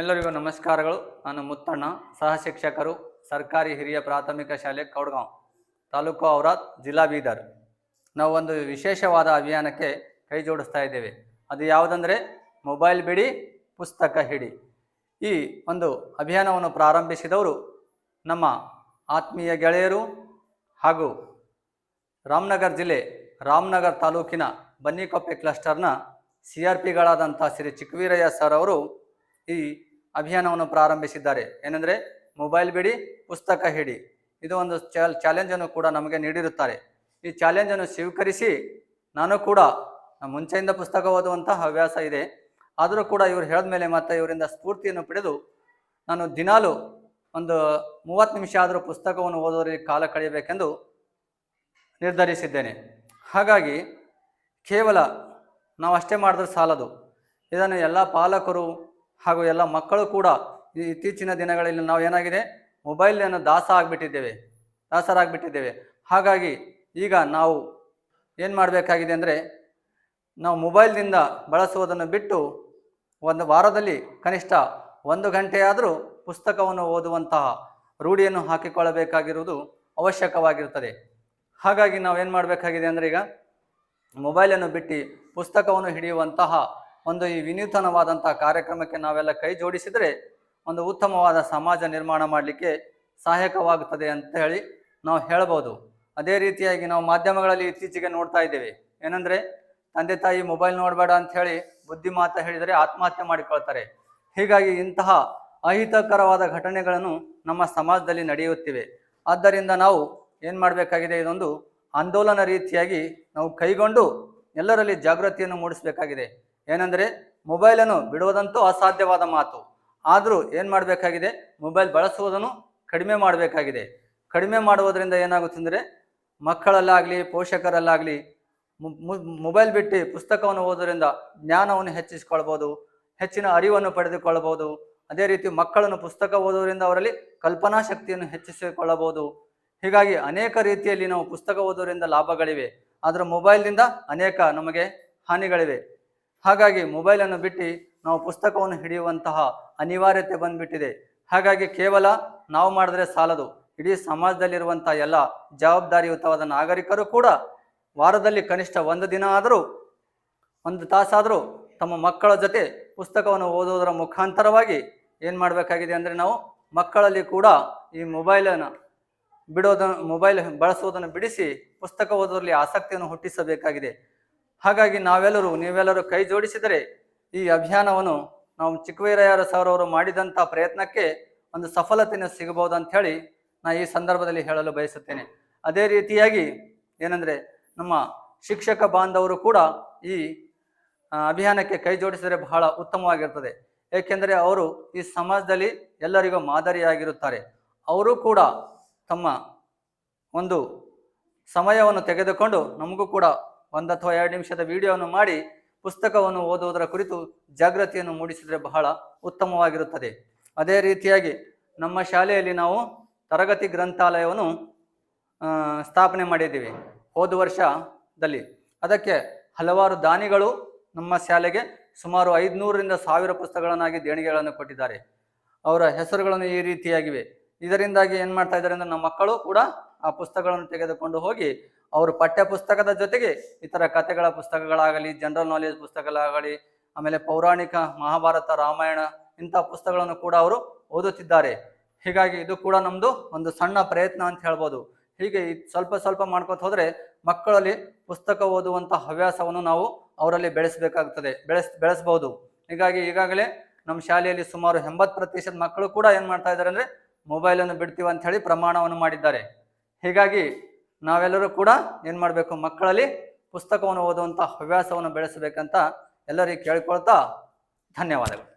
ಎಲ್ಲರಿಗೂ ನಮಸ್ಕಾರಗಳು. ನಾನು ಮುತ್ತಣ್ಣ ಸಹ ಶಿಕ್ಷಕರು ಸರ್ಕಾರಿ ಹಿರಿಯ ಪ್ರಾಥಮಿಕ ಶಾಲೆ ಕೌಡ್ಗಾಂವ್, ತಾಲೂಕು ಔರಾದ್, ಜಿಲ್ಲಾ ಬೀದರ್. ನಾವು ಒಂದು ವಿಶೇಷವಾದ ಅಭಿಯಾನಕ್ಕೆ ಕೈ ಜೋಡಿಸ್ತಾ ಇದ್ದೇವೆ. ಅದು ಯಾವುದಂದರೆ ಮೊಬೈಲ್ ಬಿಡಿ, ಪುಸ್ತಕ ಹಿಡಿ. ಈ ಒಂದು ಅಭಿಯಾನವನ್ನು ಪ್ರಾರಂಭಿಸಿದವರು ನಮ್ಮ ಆತ್ಮೀಯ ಗೆಳೆಯರು ಹಾಗೂ ರಾಮನಗರ್ ಜಿಲ್ಲೆ, ರಾಮನಗರ್ ತಾಲೂಕಿನ ಬನ್ನಿಕೊಪ್ಪೆ ಕ್ಲಸ್ಟರ್ನ ಸಿ ಆರ್ ಪಿಗಳಾದಂಥ ಶ್ರೀ ಚಿಕ್ಕವೀರಯ್ಯ ಸರ್ ಅವರು ಈ ಅಭಿಯಾನವನ್ನು ಪ್ರಾರಂಭಿಸಿದ್ದಾರೆ. ಏನಂದರೆ ಮೊಬೈಲ್ ಬಿಡಿ, ಪುಸ್ತಕ ಹಿಡಿ. ಇದು ಒಂದು ಚಾಲ್, ಚಾಲೆಂಜನ್ನು ಕೂಡ ನಮಗೆ ನೀಡಿರುತ್ತಾರೆ. ಈ ಚಾಲೆಂಜನ್ನು ಸ್ವೀಕರಿಸಿ ನಾನು ಕೂಡ ಮುಂಚೆಯಿಂದ ಪುಸ್ತಕ ಓದುವಂತಹ ಹವ್ಯಾಸ ಇದೆ. ಆದರೂ ಕೂಡ ಇವರು ಹೇಳಿದ ಮೇಲೆ ಮತ್ತೆ ಇವರಿಂದ ಸ್ಫೂರ್ತಿಯನ್ನು ಪಡೆದು ನಾನು ದಿನಾಲು ಒಂದು ಮೂವತ್ತು ನಿಮಿಷ ಆದರೂ ಪುಸ್ತಕವನ್ನು ಓದೋದ್ರಲ್ಲಿ ಕಾಲ ಕಳೆಯಬೇಕೆಂದು ನಿರ್ಧರಿಸಿದ್ದೇನೆ. ಹಾಗಾಗಿ ಕೇವಲ ನಾವು ಅಷ್ಟೇ ಮಾಡಿದ್ರೆ ಸಾಲದು. ಇದನ್ನು ಎಲ್ಲ ಪಾಲಕರು ಹಾಗೂ ಎಲ್ಲ ಮಕ್ಕಳು ಕೂಡ ಇತ್ತೀಚಿನ ದಿನಗಳಲ್ಲಿ ನಾವು ಏನಾಗಿದೆ, ಮೊಬೈಲನ್ನು ದಾಸ ಆಗಿಬಿಟ್ಟಿದ್ದೇವೆ, ದಾಸರಾಗಿಬಿಟ್ಟಿದ್ದೇವೆ. ಹಾಗಾಗಿ ಈಗ ನಾವು ಏನು ಮಾಡಬೇಕಾಗಿದೆ ಅಂದರೆ, ನಾವು ಮೊಬೈಲ್ನಿಂದ ಬಳಸುವುದನ್ನು ಬಿಟ್ಟು ಒಂದು ವಾರದಲ್ಲಿ ಕನಿಷ್ಠ ಒಂದು ಗಂಟೆಯಾದರೂ ಪುಸ್ತಕವನ್ನು ಓದುವಂತಹ ರೂಢಿಯನ್ನು ಹಾಕಿಕೊಳ್ಳಬೇಕಾಗಿರುವುದು ಅವಶ್ಯಕವಾಗಿರುತ್ತದೆ. ಹಾಗಾಗಿ ನಾವು ಏನು ಮಾಡಬೇಕಾಗಿದೆ ಅಂದರೆ ಈಗ ಮೊಬೈಲನ್ನು ಬಿಟ್ಟು ಪುಸ್ತಕವನ್ನು ಹಿಡಿಯುವಂತಹ ಒಂದು ಈ ವಿನೂತನವಾದಂತಹ ಕಾರ್ಯಕ್ರಮಕ್ಕೆ ನಾವೆಲ್ಲ ಕೈ ಜೋಡಿಸಿದರೆ ಒಂದು ಉತ್ತಮವಾದ ಸಮಾಜ ನಿರ್ಮಾಣ ಮಾಡಲಿಕ್ಕೆ ಸಹಾಯಕವಾಗುತ್ತದೆ ಅಂತ ಹೇಳಿ ನಾವು ಹೇಳ್ಬೋದು. ಅದೇ ರೀತಿಯಾಗಿ ನಾವು ಮಾಧ್ಯಮಗಳಲ್ಲಿ ಇತ್ತೀಚೆಗೆ ನೋಡ್ತಾ ಇದ್ದೇವೆ. ಏನಂದ್ರೆ, ತಂದೆ ತಾಯಿ ಮೊಬೈಲ್ ನೋಡಬೇಡ ಅಂತ ಹೇಳಿ ಬುದ್ಧಿ ಮಾತ ಹೇಳಿದರೆ ಆತ್ಮಹತ್ಯೆ ಮಾಡಿಕೊಳ್ತಾರೆ. ಹೀಗಾಗಿ ಇಂತಹ ಅಹಿತಕರವಾದ ಘಟನೆಗಳನ್ನು ನಮ್ಮ ಸಮಾಜದಲ್ಲಿ ನಡೆಯುತ್ತಿವೆ. ಆದ್ದರಿಂದ ನಾವು ಏನು ಮಾಡಬೇಕಾಗಿದೆ, ಇದೊಂದು ಆಂದೋಲನ ರೀತಿಯಾಗಿ ನಾವು ಕೈಗೊಂಡು ಎಲ್ಲರಲ್ಲಿ ಜಾಗೃತಿಯನ್ನು ಮೂಡಿಸಬೇಕಾಗಿದೆ. ಏನೆಂದರೆ ಮೊಬೈಲನ್ನು ಬಿಡುವುದಂತೂ ಅಸಾಧ್ಯವಾದ ಮಾತು. ಆದರೂ ಏನು ಮಾಡಬೇಕಾಗಿದೆ? ಮೊಬೈಲ್ ಬಳಸುವುದನ್ನು ಕಡಿಮೆ ಮಾಡಬೇಕಾಗಿದೆ. ಕಡಿಮೆ ಮಾಡುವುದರಿಂದ ಏನಾಗುತ್ತಂದರೆ ಮಕ್ಕಳಲ್ಲಾಗಲಿ, ಪೋಷಕರಲ್ಲಾಗಲಿ ಮೊಬೈಲ್ ಬಿಟ್ಟು ಪುಸ್ತಕವನ್ನು ಓದೋದ್ರಿಂದ ಜ್ಞಾನವನ್ನು ಹೆಚ್ಚಿಸಿಕೊಳ್ಬೋದು, ಹೆಚ್ಚಿನ ಅರಿವನ್ನು ಪಡೆದುಕೊಳ್ಳಬಹುದು ಅದೇ ರೀತಿ ಮಕ್ಕಳನ್ನು ಪುಸ್ತಕ ಓದೋದ್ರಿಂದ ಅವರಲ್ಲಿ ಕಲ್ಪನಾ ಶಕ್ತಿಯನ್ನು ಹೆಚ್ಚಿಸಿಕೊಳ್ಳಬಹುದು. ಹೀಗಾಗಿ ಅನೇಕ ರೀತಿಯಲ್ಲಿ ನಾವು ಪುಸ್ತಕ ಓದೋದ್ರಿಂದ ಲಾಭಗಳಿವೆ. ಆದರೆ ಮೊಬೈಲ್ನಿಂದ ಅನೇಕ ನಮಗೆ ಹಾನಿಗಳಿವೆ. ಹಾಗಾಗಿ ಮೊಬೈಲನ್ನು ಬಿಟ್ಟು ನಾವು ಪುಸ್ತಕವನ್ನು ಹಿಡಿಯುವಂತಹ ಅನಿವಾರ್ಯತೆ ಬಂದ್ಬಿಟ್ಟಿದೆ. ಹಾಗಾಗಿ ಕೇವಲ ನಾವು ಮಾಡಿದ್ರೆ ಸಾಲದು. ಇಡೀ ಸಮಾಜದಲ್ಲಿರುವಂತಹ ಎಲ್ಲ ಜವಾಬ್ದಾರಿಯುತವಾದ ನಾಗರಿಕರು ಕೂಡ ವಾರದಲ್ಲಿ ಕನಿಷ್ಠ ಒಂದು ದಿನ ಆದರೂ, ಒಂದು ತಾಸಾದರೂ ತಮ್ಮ ಮಕ್ಕಳ ಜೊತೆ ಪುಸ್ತಕವನ್ನು ಓದುವುದರ ಮುಖಾಂತರವಾಗಿ ಏನು ಮಾಡಬೇಕಾಗಿದೆ ಅಂದರೆ ನಾವು ಮಕ್ಕಳಲ್ಲಿ ಕೂಡ ಈ ಮೊಬೈಲನ್ನು ಬಿಡೋದನ್ನು ಮೊಬೈಲ್ ಬಳಸುವುದನ್ನು ಬಿಡಿಸಿ ಪುಸ್ತಕ ಓದೋದ್ರಲ್ಲಿ ಆಸಕ್ತಿಯನ್ನು ಹುಟ್ಟಿಸಬೇಕಾಗಿದೆ. ಹಾಗಾಗಿ ನಾವೆಲ್ಲರೂ, ನೀವೆಲ್ಲರೂ ಕೈ ಜೋಡಿಸಿದರೆ ಈ ಅಭಿಯಾನವನ್ನು ನಾವು ಚಿಕ್ಕವೀರಯ್ಯರ ಸರ್ ಅವರು ಮಾಡಿದಂಥ ಪ್ರಯತ್ನಕ್ಕೆ ಒಂದು ಸಫಲತೆಯನ್ನು ಸಿಗಬಹುದು ಅಂತ ಹೇಳಿ ನಾ ಈ ಸಂದರ್ಭದಲ್ಲಿ ಹೇಳಲು ಬಯಸುತ್ತೇನೆ. ಅದೇ ರೀತಿಯಾಗಿ ಏನಂದರೆ ನಮ್ಮ ಶಿಕ್ಷಕ ಬಾಂಧವರು ಕೂಡ ಈ ಅಭಿಯಾನಕ್ಕೆ ಕೈ ಜೋಡಿಸಿದರೆ ಬಹಳ ಉತ್ತಮವಾಗಿರ್ತದೆ. ಏಕೆಂದರೆ ಅವರು ಈ ಸಮಾಜದಲ್ಲಿ ಎಲ್ಲರಿಗೂ ಮಾದರಿಯಾಗಿರುತ್ತಾರೆ. ಅವರು ಕೂಡ ತಮ್ಮ ಒಂದು ಸಮಯವನ್ನು ತೆಗೆದುಕೊಂಡು ನಮಗೂ ಕೂಡ ಒಂದು ಅಥವಾ ಎರಡು ನಿಮಿಷದ ವಿಡಿಯೋವನ್ನು ಮಾಡಿ ಪುಸ್ತಕವನ್ನು ಓದುವುದರ ಕುರಿತು ಜಾಗೃತಿಯನ್ನು ಮೂಡಿಸಿದರೆ ಬಹಳ ಉತ್ತಮವಾಗಿರುತ್ತದೆ. ಅದೇ ರೀತಿಯಾಗಿ ನಮ್ಮ ಶಾಲೆಯಲ್ಲಿ ನಾವು ತರಗತಿ ಗ್ರಂಥಾಲಯವನ್ನು ಸ್ಥಾಪನೆ ಮಾಡಿದ್ದೀವಿ ಹೋದ ವರ್ಷದಲ್ಲಿ. ಅದಕ್ಕೆ ಹಲವಾರು ದಾನಿಗಳು ನಮ್ಮ ಶಾಲೆಗೆ ಸುಮಾರು ಐದುನೂರರಿಂದ ಸಾವಿರ ಪುಸ್ತಕಗಳನ್ನಾಗಿ ದೇಣಿಗೆಗಳನ್ನು ಕೊಟ್ಟಿದ್ದಾರೆ. ಅವರ ಹೆಸರುಗಳನ್ನು ಈ ರೀತಿಯಾಗಿವೆ. ಇದರಿಂದಾಗಿ ಏನು ಮಾಡ್ತಾ ಇದ್ದಾರೆ ಅಂದರೆ ನಮ್ಮ ಮಕ್ಕಳು ಕೂಡ ಆ ಪುಸ್ತಕಗಳನ್ನು ತೆಗೆದುಕೊಂಡು ಹೋಗಿ ಅವರು ಪಠ್ಯ ಪುಸ್ತಕದ ಜೊತೆಗೆ ಇತರ ಕಥೆಗಳ ಪುಸ್ತಕಗಳಾಗಲಿ ಜನರಲ್ ನಾಲೆಜ್ ಪುಸ್ತಕಗಳಾಗಲಿ, ಆಮೇಲೆ ಪೌರಾಣಿಕ ಮಹಾಭಾರತ, ರಾಮಾಯಣ ಇಂಥ ಪುಸ್ತಕಗಳನ್ನು ಕೂಡ ಅವರು ಓದುತ್ತಿದ್ದಾರೆ. ಹೀಗಾಗಿ ಇದು ಕೂಡ ನಮ್ಮದು ಒಂದು ಸಣ್ಣ ಪ್ರಯತ್ನ ಅಂತ ಹೇಳ್ಬೋದು. ಹೀಗೆ ಸ್ವಲ್ಪ ಸ್ವಲ್ಪ ಮಾಡ್ಕೊತ ಹೋದರೆ ಮಕ್ಕಳಲ್ಲಿ ಪುಸ್ತಕ ಓದುವಂಥ ಹವ್ಯಾಸವನ್ನು ನಾವು ಅವರಲ್ಲಿ ಬೆಳೆಸಬೇಕಾಗ್ತದೆ, ಬೆಳೆಸ್, ಬೆಳೆಸ್ಬೋದು. ಹೀಗಾಗಿ ಈಗಾಗಲೇ ನಮ್ಮ ಶಾಲೆಯಲ್ಲಿ ಸುಮಾರು ಎಂಬತ್ತು ಪ್ರತಿಶತ ಮಕ್ಕಳು ಕೂಡ ಏನು ಮಾಡ್ತಾ ಇದ್ದಾರೆ ಅಂದರೆ ಮೊಬೈಲನ್ನು ಬಿಡ್ತೀವಿ ಅಂತ ಹೇಳಿ ಪ್ರಮಾಣವನ್ನು ಮಾಡಿದ್ದಾರೆ. ಹೀಗಾಗಿ ನಾವೆಲ್ಲರೂ ಕೂಡ ಏನು ಮಾಡಬೇಕು? ಮಕ್ಕಳಲ್ಲಿ ಪುಸ್ತಕವನ್ನು ಓದುವಂಥ ಹವ್ಯಾಸವನ್ನು ಬೆಳೆಸಬೇಕಂತ ಎಲ್ಲರಿಗೆ ಕೇಳಿಕೊಳ್ತಾ ಧನ್ಯವಾದಗಳು.